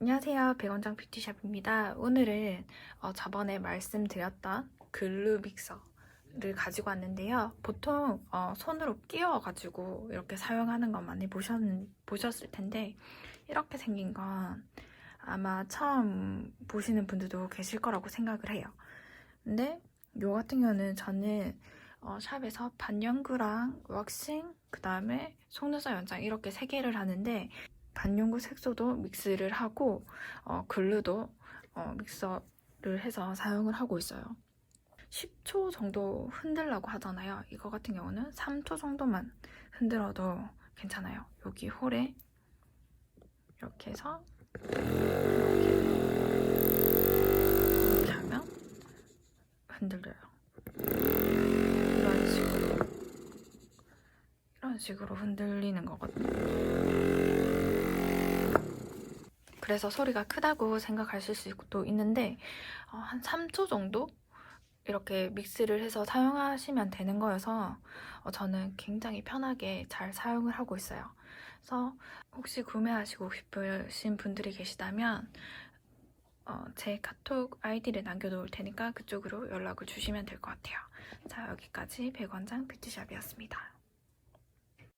안녕하세요. 백원장 뷰티샵입니다. 오늘은 어, 저번에 말씀드렸던 글루 믹서를 가지고 왔는데요. 보통 어, 손으로 끼워가지고 이렇게 사용하는 거 많이 보셨, 보셨을 텐데 이렇게 생긴 건 아마 처음 보시는 분들도 계실 거라고 생각을 해요. 근데 요 같은 경우는 저는 어, 샵에서 반영구랑 왁싱, 그 다음에 속눈썹 연장 이렇게 세 개를 하는데 반영구 색소도 믹스를 하고 어, 글루도 어, 믹서를 해서 사용을 하고 있어요. 10초 정도 흔들라고 하잖아요. 이거 같은 경우는 3초 정도만 흔들어도 괜찮아요. 여기 홀에 이렇게 해서 이렇게 하면 흔들려요. 이런 식으로 이런 식으로 흔들리는 거거든요. 그래서 소리가 크다고 생각하실 수도 있는데 어, 한 3초 정도 이렇게 믹스를 해서 사용하시면 되는 거여서 어, 저는 굉장히 편하게 잘 사용을 하고 있어요. 그래서 혹시 구매하시고 싶으신 분들이 계시다면 어, 제 카톡 아이디를 남겨놓을 테니까 그쪽으로 연락을 주시면 될 것 같아요. 자 여기까지 백원장 뷰티샵이었습니다.